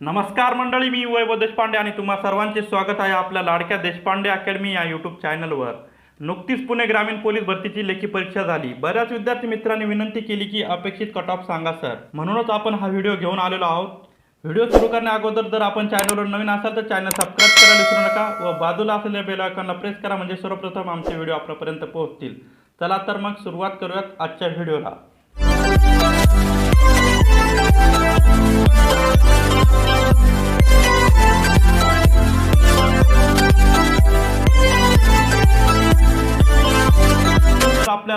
नमस्कार मंडळी मी वैभव देशपांडे आणि तुम्हा सर्वांचे स्वागत आहे आपल्या लाडक्या देशपांडे अकॅडमी या यूट्यूब चॅनलवर नुकतीच पुणे ग्रामीण पोलीस भरतीची लेखी परीक्षा झाली. बऱ्याच विद्यार्थी मित्रांनी विनंती केली की अपेक्षित कट ऑफ सांगा सर म्हणूनच आपण हा व्हिडिओ घेऊन आलेलो आहोत. व्हिडिओ सुरू करण्या अगोदर जर आपण चॅनलवर नवीन असाल तर चॅनल सबस्क्राईब करायला विसरू नका व बाजूला असलेल्या बेल आयकॉनला प्रेस करा म्हणजे सर्वप्रथम आमचे व्हिडिओ आपल्यापर्यंत पोहोचतील. चला तर मग सुरुवात करूयात आजच्या व्हिडिओला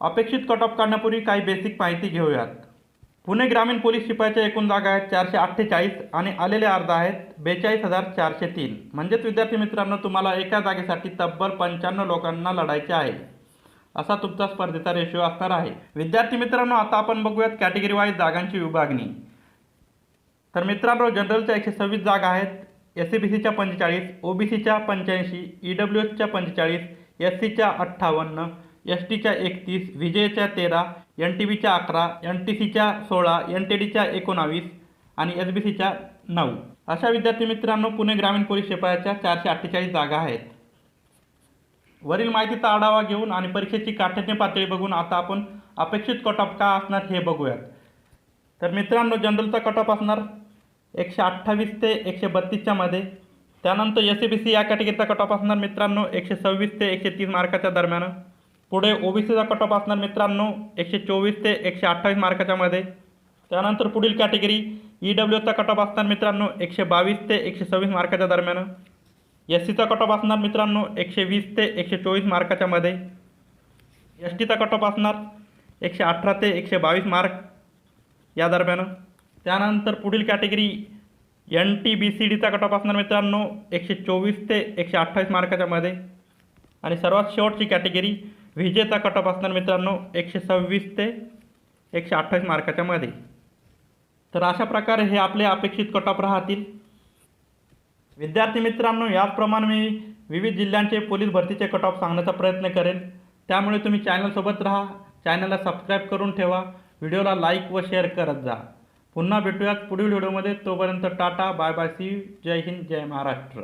अपेक्षित कट ऑफ काढण्यापूर्वी काही बेसिक माहिती घेऊयात. पुणे ग्रामीण पोलीस शिपायाच्या एकूण जागा आहेत चारशे अठ्ठेचाळीस आणि आलेले अर्ज आहेत बेचाळीस हजार चारशे तीन. म्हणजेच विद्यार्थी मित्रांनो तुम्हाला एका जागेसाठी तब्बल पंच्याण्णव लोकांना लढायचे आहे. असा तुमचा स्पर्धेचा रेशो असणार आहे. विद्यार्थी मित्रांनो आता आपण बघूयात कॅटेगरी वाईज जागांची विभागणी. तर मित्रांनो जनरलच्या एकशे सव्वीस जागा आहेत. एस सी बी सीच्या पंचेचाळीस ओ बी सीच्या पंच्याऐंशी ई डब्ल्यू एसच्या पंचेचाळीस एस सीच्या अठ्ठावन्न एस टीच्या एकतीस विजयच्या तेरा एन टी बीच्या अकरा एन टी सीच्या सोळा एन टी डीच्या एकोणावीस आणि एस बी सीच्या नऊ. अशा विद्यार्थी मित्रांनो पुणे ग्रामीण पोलीस शिपायाच्या चारशे अठ्ठेचाळीस जागा आहेत. वरील माहितीचा आढावा घेऊन आणि परीक्षेची काठिण्य पातळी बघून आता आपण अपेक्षित कट ऑफ का असणार हे बघूयात. तर मित्रांनो जनरलचा कट ऑफ असणार एकशे अठ्ठावीस ते एकशे बत्तीसच्या मध्ये. त्यानंतर एस सी बी सी या कॅटेगरीचा कट ऑफ असणार मित्रांनो एकशे सव्वीस ते एकशे तीस मार्काच्या दरम्यान. पुढे ओ बी सीचा कट ऑफ असणार मित्रांनो एकशे चोवीस ते एकशे अठ्ठावीस मार्काच्यामध्ये त्यानंतर पुढील कॅटेगरी ई डब्ल्यू एसचा कट ऑफ असणार मित्रांनो एकशे बावीस ते एकशे सव्वीस मार्काच्या दरम्यान. एस सीचा कट ऑफ असणार मित्रांनो एकशे वीस ते एकशे चोवीस मार्काच्यामध्ये एस टीचा कट ऑफ असणार एकशे अठरा ते एकशे बावीस मार्क या दरम्यान. त्यानंतर पुढील category N T B C डीचा कट ऑफ असणार मित्रांनो एकशे चोवीस ते एकशे अठ्ठावीस मार्काच्यामध्ये आणि सर्वात शेवटची कॅटेगरी विजेचा कट ऑफ असणार मित्रांनो एकशे सव्वीस ते एकशे अठ्ठावीस मार्काच्या मध्ये. तर अशा प्रकारे हे आपले अपेक्षित कट ऑफ राहतील. विद्यार्थी मित्रांनो याचप्रमाणे मी विविध जिल्ह्यांचे पोलीस भरतीचे कट ऑफ सांगण्याचा प्रयत्न करेन. त्यामुळे तुम्ही चॅनलसोबत राहा. चॅनलला सबस्क्राईब करून ठेवा. व्हिडिओला लाईक व शेअर करत जा. पुन्हा भेटूयात पुढील व्हिडिओमध्ये तोपर्यंत टाटा बाय बाय सी जय हिंद जय महाराष्ट्र.